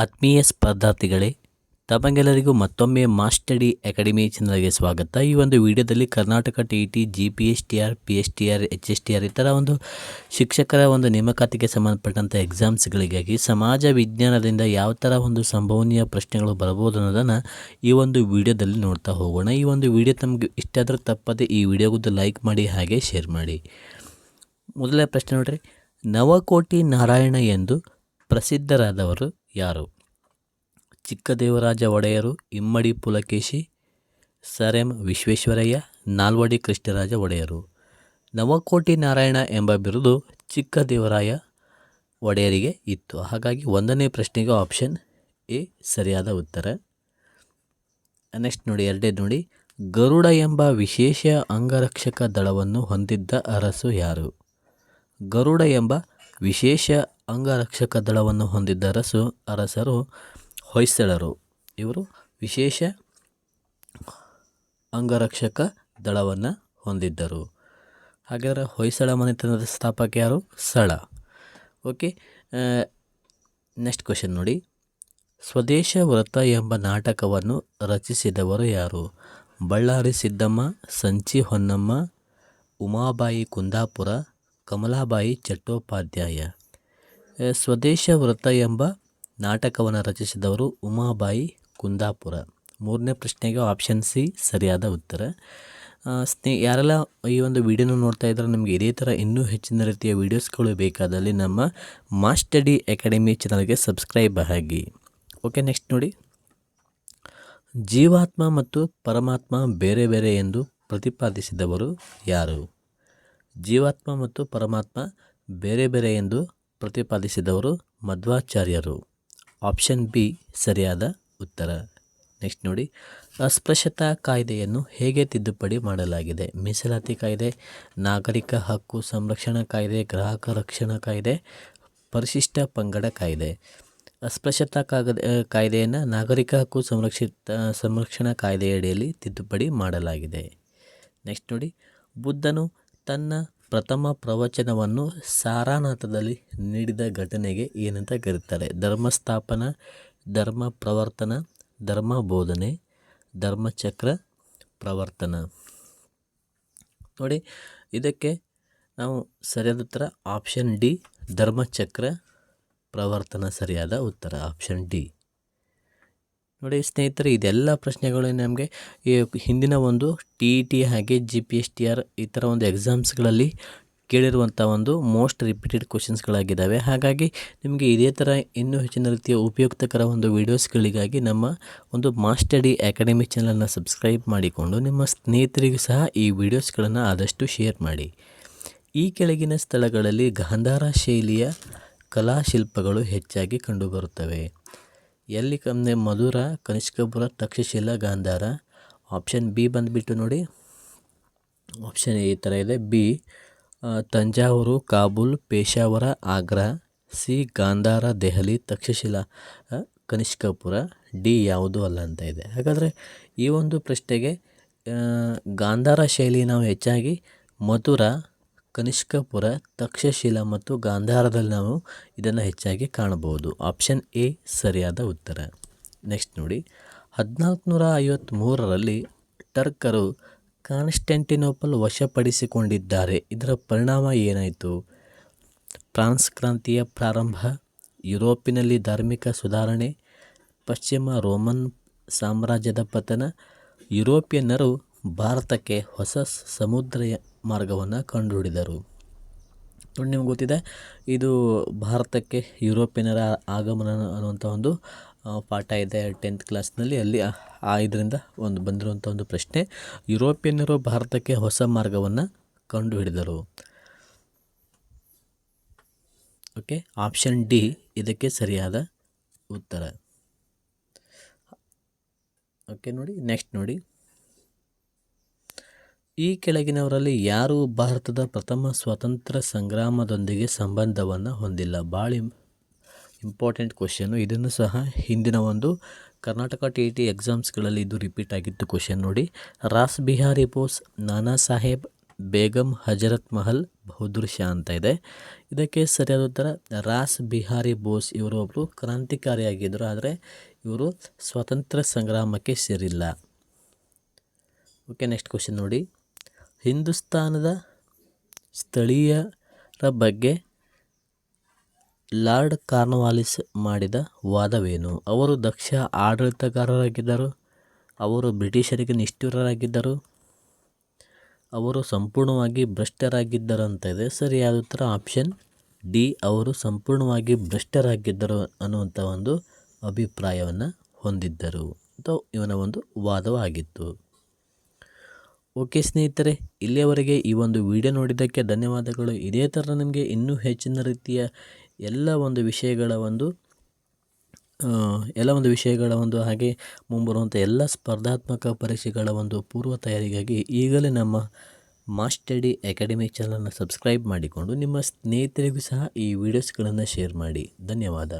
ಆತ್ಮೀಯ ಸ್ಪರ್ಧಾರ್ಥಿಗಳೇ, ತಮಗೆಲ್ಲರಿಗೂ ಮತ್ತೊಮ್ಮೆ ಮಾಸ್ಟಡಿ ಅಕಾಡೆಮಿ ಚಾನಲ್ಗೆ ಸ್ವಾಗತ. ಈ ಒಂದು ವಿಡಿಯೋದಲ್ಲಿ Karnataka T E T, G P S T R, P S T R, H S T R ಈ ಥರ ಒಂದು ಶಿಕ್ಷಕರ ಒಂದು ನೇಮಕಾತಿಗೆ ಸಂಬಂಧಪಟ್ಟಂಥ ಎಕ್ಸಾಮ್ಸ್ಗಳಿಗಾಗಿ ಸಮಾಜ ವಿಜ್ಞಾನದಿಂದ ಯಾವ ಥರ ಒಂದು ಸಂಭವನೀಯ ಪ್ರಶ್ನೆಗಳು ಬರಬಹುದು ಅನ್ನೋದನ್ನು ಈ ಒಂದು ವಿಡಿಯೋದಲ್ಲಿ ನೋಡ್ತಾ ಹೋಗೋಣ. ಈ ಒಂದು ವಿಡಿಯೋ ತಮಗೆ ಇಷ್ಟ ಆದರೂ ತಪ್ಪದೆ ಈ ವಿಡಿಯೋಗೂ ಲೈಕ್ ಮಾಡಿ, ಹಾಗೆ ಶೇರ್ ಮಾಡಿ. ಮೊದಲನೇ ಪ್ರಶ್ನೆ ನೋಡ್ರಿ, ನವಕೋಟಿ ನಾರಾಯಣ ಎಂದು ಪ್ರಸಿದ್ಧರಾದವರು ಯಾರು? Chikkadevaraja Wodeyar Immadi Pulakeshi, sir M Visvesvaraya, Nalvadi Krishnaraja Wodeyar. ನವಕೋಟಿ Narayana ಎಂಬ ಬಿರುದು ಚಿಕ್ಕದೇವರಾಯ ಒಡೆಯರಿಗೆ ಇತ್ತು. ಹಾಗಾಗಿ ಒಂದನೇ ಪ್ರಶ್ನೆಗೆ ಆಪ್ಷನ್ ಎ, ಸರಿಯಾದ ಉತ್ತರ. ನೆಕ್ಸ್ಟ್ ನೋಡಿ, ಎರಡೇ ನೋಡಿ. ಗರುಡ ಎಂಬ ವಿಶೇಷ ಅಂಗರಕ್ಷಕ ದಳವನ್ನು ಹೊಂದಿದ್ದ ಅರಸು ಯಾರು? ಗರುಡ ಎಂಬ ವಿಶೇಷ ಅಂಗರಕ್ಷಕ ದಳವನ್ನು ಹೊಂದಿದ್ದ ಅರಸು ಅರಸರು, ಹೊಯ್ಸಳರು. ಇವರು ವಿಶೇಷ ಅಂಗರಕ್ಷಕ ದಳವನ್ನು ಹೊಂದಿದ್ದರು. ಹಾಗಾದರೆ ಹೊಯ್ಸಳ ಮನೆತನದ ಸ್ಥಾಪಕ ಯಾರು? ಸಳ. ಓಕೆ ನೆಕ್ಸ್ಟ್ ಕ್ವೆಶನ್ ನೋಡಿ. ಸ್ವದೇಶ ವ್ರತ ಎಂಬ ನಾಟಕವನ್ನು ರಚಿಸಿದವರು ಯಾರು? ಬಳ್ಳಾರಿ ಸಿದ್ದಮ್ಮ, ಸಂಚಿ ಹೊನ್ನಮ್ಮ, ಉಮಾಬಾಯಿ ಕುಂದಾಪುರ, ಕಮಲಾಬಾಯಿ ಚಟ್ಟೋಪಾಧ್ಯಾಯ. ಸ್ವದೇಶ ವೃತ್ತ ಎಂಬ ನಾಟಕವನ್ನು ರಚಿಸಿದವರು ಉಮಾಬಾಯಿ ಕುಂದಾಪುರ. ಮೂರನೇ ಪ್ರಶ್ನೆಗೆ ಆಪ್ಷನ್ ಸಿ, ಸರಿಯಾದ ಉತ್ತರ. ಸ್ನೇಹಿ ಸ್ನೇ, ಯಾರೆಲ್ಲ ಈ ಒಂದು ವಿಡಿಯೋನ ನೋಡ್ತಾ ಇದ್ದಾರೆ ನಿಮಗೆ ಇದೇ ಥರ ಇನ್ನೂ ಹೆಚ್ಚಿನ ರೀತಿಯ ವೀಡಿಯೋಸ್ಗಳು ಬೇಕಾದಲ್ಲಿ ನಮ್ಮ ಮಾಸ್ಟಡಿ ಅಕಾಡೆಮಿ ಚಾನಲ್ಗೆ ಸಬ್ಸ್ಕ್ರೈಬ್ ಆಗಿ. ಓಕೆ, ನೆಕ್ಸ್ಟ್ ನೋಡಿ. ಜೀವಾತ್ಮ ಮತ್ತು ಪರಮಾತ್ಮ ಬೇರೆ ಬೇರೆ ಎಂದು ಪ್ರತಿಪಾದಿಸಿದವರು ಯಾರು? ಜೀವಾತ್ಮ ಮತ್ತು ಪರಮಾತ್ಮ ಬೇರೆ ಬೇರೆ ಎಂದು ಪ್ರತಿಪಾದಿಸಿದವರು ಮಧ್ವಾಚಾರ್ಯರು. ಆಪ್ಷನ್ ಬಿ ಸರಿಯಾದ ಉತ್ತರ. ನೆಕ್ಸ್ಟ್ ನೋಡಿ. ಅಸ್ಪೃಶ್ಯತಾ ಕಾಯ್ದೆಯನ್ನು ಹೇಗೆ ತಿದ್ದುಪಡಿ ಮಾಡಲಾಗಿದೆ? ಮೀಸಲಾತಿ ಕಾಯ್ದೆ, ನಾಗರಿಕ ಹಕ್ಕು ಸಂರಕ್ಷಣಾ ಕಾಯ್ದೆ, ಗ್ರಾಹಕ ರಕ್ಷಣಾ ಕಾಯ್ದೆ, ಪರಿಶಿಷ್ಟ ಪಂಗಡ ಕಾಯ್ದೆ. ಅಸ್ಪೃಶ್ಯತಾ ಕಾಗದ ಕಾಯ್ದೆಯನ್ನು ನಾಗರಿಕ ಹಕ್ಕು ಸಂರಕ್ಷಿತ, ಸಂರಕ್ಷಣಾ ಕಾಯ್ದೆಯಡಿಯಲ್ಲಿ ತಿದ್ದುಪಡಿ ಮಾಡಲಾಗಿದೆ. ನೆಕ್ಸ್ಟ್ ನೋಡಿ. ಬುದ್ಧನು ತನ್ನ ಪ್ರಥಮ ಪ್ರವಚನವನ್ನು ಸಾರಾನಾಥದಲ್ಲಿ ನೀಡಿದ ಘಟನೆಗೆ ಏನಂತ ಕರೀತಾರೆ. ಧರ್ಮಸ್ಥಾಪನ, ಧರ್ಮ ಪ್ರವರ್ತನ, ಧರ್ಮ ಬೋಧನೆ ಧರ್ಮಚಕ್ರ ಪ್ರವರ್ತನ. ನೋಡಿ, ಇದಕ್ಕೆ ನಾವು ಸರಿಯಾದ ಉತ್ತರ ಆಪ್ಷನ್ ಡಿ ಧರ್ಮಚಕ್ರ ಪ್ರವರ್ತನ ಸರಿಯಾದ ಉತ್ತರ ಆಪ್ಷನ್ ಡಿ ನೋಡಿ ಸ್ನೇಹಿತರೆ, ಇದೆಲ್ಲ ಪ್ರಶ್ನೆಗಳು ನಮಗೆ ಈ ಹಿಂದಿನ ಒಂದು ಟಿ ಇ ಟಿ ಹಾಗೆ G P S T R ಈ ಥರ ಒಂದು ಎಕ್ಸಾಮ್ಸ್ಗಳಲ್ಲಿ ಕೇಳಿರುವಂಥ ಒಂದು ಮೋಸ್ಟ್ ರಿಪೀಟೆಡ್ ಕ್ವಶನ್ಸ್ಗಳಾಗಿದ್ದಾವೆ ಹಾಗಾಗಿ ನಿಮಗೆ ಇದೇ ಥರ ಇನ್ನೂ ಹೆಚ್ಚಿನ ರೀತಿಯ ಉಪಯುಕ್ತಕರ ಒಂದು ವೀಡಿಯೋಸ್ಗಳಿಗಾಗಿ ನಮ್ಮ ಒಂದು ಮಾಸ್ಟಡಿ ಅಕಾಡೆಮಿ ಚಾನಲನ್ನು ಸಬ್ಸ್ಕ್ರೈಬ್ ಮಾಡಿಕೊಂಡು ನಿಮ್ಮ ಸ್ನೇಹಿತರಿಗೂ ಸಹ ಈ ವಿಡಿಯೋಸ್ಗಳನ್ನು ಆದಷ್ಟು ಶೇರ್ ಮಾಡಿ. ಈ ಕೆಳಗಿನ ಸ್ಥಳಗಳಲ್ಲಿ ಗಾಂಧಾರ ಶೈಲಿಯ ಕಲಾಶಿಲ್ಪಗಳು ಹೆಚ್ಚಾಗಿ ಕಂಡುಬರುತ್ತವೆ. ಎಲ್ಲಿ ಕಮ್ಮಿ ಮಧುರ, ಕನಿಷ್ಕಪುರ, ತಕ್ಷಶಿಲ, ಗಾಂಧಾರ? ಆಪ್ಷನ್ ಬಿ ಬಂದುಬಿಟ್ಟು ನೋಡಿ. ಆಪ್ಷನ್ ಈ ಥರ ಇದೆ. B Thanjavur, Kabul Peshawar Agra. C Gandhara, Delhi, Taxila Kanishkapura. D ಯಾವುದೂ ಅಲ್ಲ ಅಂತ ಇದೆ. ಹಾಗಾದರೆ ಈ ಒಂದು ಪ್ರಶ್ನೆಗೆ ಗಾಂಧಾರ ಶೈಲಿ ನಾವು ಹೆಚ್ಚಾಗಿ ಮಧುರ ಕನಿಷ್ಕಪುರ, ತಕ್ಷಶಿಲ ಮತ್ತು ಗಾಂಧಾರದಲ್ಲಿ ನಾವು ಇದನ್ನು ಹೆಚ್ಚಾಗಿ ಕಾಣಬಹುದು. ಆಪ್ಷನ್ ಎ, ಸರಿಯಾದ ಉತ್ತರ. ನೆಕ್ಸ್ಟ್ ನೋಡಿ. ಹದಿನಾಲ್ಕು ನೂರ ಐವತ್ತ್ಮೂರರಲ್ಲಿ ಟರ್ಕರು ಕಾನ್ಸ್ಟೆಂಟಿನೋಪಲ್ ವಶಪಡಿಸಿಕೊಂಡಿದ್ದಾರೆ. ಇದರ ಪರಿಣಾಮ ಏನಾಯಿತು? ಫ್ರಾನ್ಸ್ ಕ್ರಾಂತಿಯ ಪ್ರಾರಂಭ, ಯುರೋಪಿನಲ್ಲಿ ಧಾರ್ಮಿಕ ಸುಧಾರಣೆ, ಪಶ್ಚಿಮ ರೋಮನ್ ಸಾಮ್ರಾಜ್ಯದ ಪತನ, ಯುರೋಪಿಯನ್ನರು ಭಾರತಕ್ಕೆ ಹೊಸ ಸಮುದ್ರ ಮಾರ್ಗವನ್ನು ಕಂಡುಹಿಡಿದರು. ನೋಡಿ, ನಿಮ್ಗೆ ಗೊತ್ತಿದೆ, ಇದು ಭಾರತಕ್ಕೆ ಯುರೋಪಿಯನ್ನರ ಆಗಮನ ಅನ್ನುವಂಥ ಒಂದು ಪಾಠ ಇದೆ ಟೆಂತ್ ಕ್ಲಾಸ್ನಲ್ಲಿ. ಅಲ್ಲಿ ಆ ಇದರಿಂದ ಒಂದು ಬಂದಿರುವಂಥ ಒಂದು ಪ್ರಶ್ನೆ, ಯುರೋಪಿಯನ್ನರು ಭಾರತಕ್ಕೆ ಹೊಸ ಮಾರ್ಗವನ್ನು ಕಂಡುಹಿಡಿದರು. ಓಕೆ, ಆಪ್ಷನ್ ಡಿ, ಇದಕ್ಕೆ ಸರಿಯಾದ ಉತ್ತರ. ಓಕೆ, ನೋಡಿ, ನೆಕ್ಸ್ಟ್ ನೋಡಿ. ಈ ಕೆಳಗಿನವರಲ್ಲಿ ಯಾರು ಭಾರತದ ಪ್ರಥಮ ಸ್ವಾತಂತ್ರ್ಯ ಸಂಗ್ರಾಮದೊಂದಿಗೆ ಸಂಬಂಧವನ್ನು ಹೊಂದಿಲ್ಲ. ಭಾಳ ಇಂಪಾರ್ಟೆಂಟ್ ಕ್ವಶನು ಇದನ್ನು ಸಹ ಹಿಂದಿನ ಒಂದು ಕರ್ನಾಟಕ ಟಿ ಇ ಟಿ ಎಕ್ಸಾಮ್ಸ್ಗಳಲ್ಲಿ ಇದು ರಿಪೀಟ್ ಆಗಿತ್ತು ಕ್ವಶನ್ ನೋಡಿ. ರಾಸ್ ಬಿಹಾರಿ ಬೋಸ್, ನಾನಾ ಸಾಹೇಬ್, ಬೇಗಂ, ಹಜರತ್ ಮಹಲ್, ಬಹದ್ದೂರ್ ಶಾ ಅಂತ ಇದೆ. ಇದಕ್ಕೆ ಸರಿಯಾದ ಉತ್ತರ ರಾಸ್ ಬಿಹಾರಿ ಬೋಸ್ ಇವರು ಒಬ್ಬರು ಕ್ರಾಂತಿಕಾರಿಯಾಗಿದ್ದರು, ಆದರೆ ಇವರು ಸ್ವತಂತ್ರ ಸಂಗ್ರಾಮಕ್ಕೆ ಸೇರಿಲ್ಲ. ಓಕೆ ನೆಕ್ಸ್ಟ್ ಕ್ವಶನ್ ನೋಡಿ. ಹಿಂದೂಸ್ತಾನದ ಸ್ಥಳೀಯರ ಬಗ್ಗೆ ಲಾರ್ಡ್ ಕಾರ್ನ್ವಾಲಿಸ್ ಮಾಡಿದ ವಾದವೇನು? ಅವರು ದಕ್ಷ ಆಡಳಿತಗಾರರಾಗಿದ್ದರು. ಅವರು ಬ್ರಿಟಿಷರಿಗೆ ನಿಷ್ಠುರರಾಗಿದ್ದರು. ಅವರು ಸಂಪೂರ್ಣವಾಗಿ ಭ್ರಷ್ಟರಾಗಿದ್ದರು ಅಂತ ಇದೆ ಸರಿಯಾದ ಉತ್ತರ ಆಪ್ಷನ್ ಡಿ, ಅವರು ಸಂಪೂರ್ಣವಾಗಿ ಭ್ರಷ್ಟರಾಗಿದ್ದರು ಅನ್ನುವಂಥ ಒಂದು ಅಭಿಪ್ರಾಯವನ್ನು ಹೊಂದಿದ್ದರು. ಅಥವಾ ಇವನ ಒಂದು ವಾದವಾಗಿತ್ತು. ಓಕೆ ಸ್ನೇಹಿತರೆ, ಇಲ್ಲಿಯವರೆಗೆ ಈ ಒಂದು ವಿಡಿಯೋ ನೋಡಿದ್ದಕ್ಕೆ ಧನ್ಯವಾದಗಳು. ಇದೇ ಥರ ನಿಮಗೆ ಇನ್ನೂ ಹೆಚ್ಚಿನ ರೀತಿಯ ಎಲ್ಲ ಒಂದು ವಿಷಯಗಳ ಒಂದು ಎಲ್ಲ ಒಂದು ವಿಷಯಗಳ ಒಂದು ಹಾಗೆ ಮುಂಬರುವಂಥ ಎಲ್ಲ ಸ್ಪರ್ಧಾತ್ಮಕ ಪರೀಕ್ಷೆಗಳ ಒಂದು ಪೂರ್ವ ತಯಾರಿಗಾಗಿ ಈಗಲೇ ನಮ್ಮ ಮಾಸ್ಟಡಿ ಅಕಾಡೆಮಿ ಚಾನಲನ್ನು ಸಬ್ಸ್ಕ್ರೈಬ್ ಮಾಡಿಕೊಂಡು ನಿಮ್ಮ ಸ್ನೇಹಿತರಿಗೂ ಸಹ ಈ ವಿಡಿಯೋಸ್ಗಳನ್ನು ಶೇರ್ ಮಾಡಿ. ಧನ್ಯವಾದ.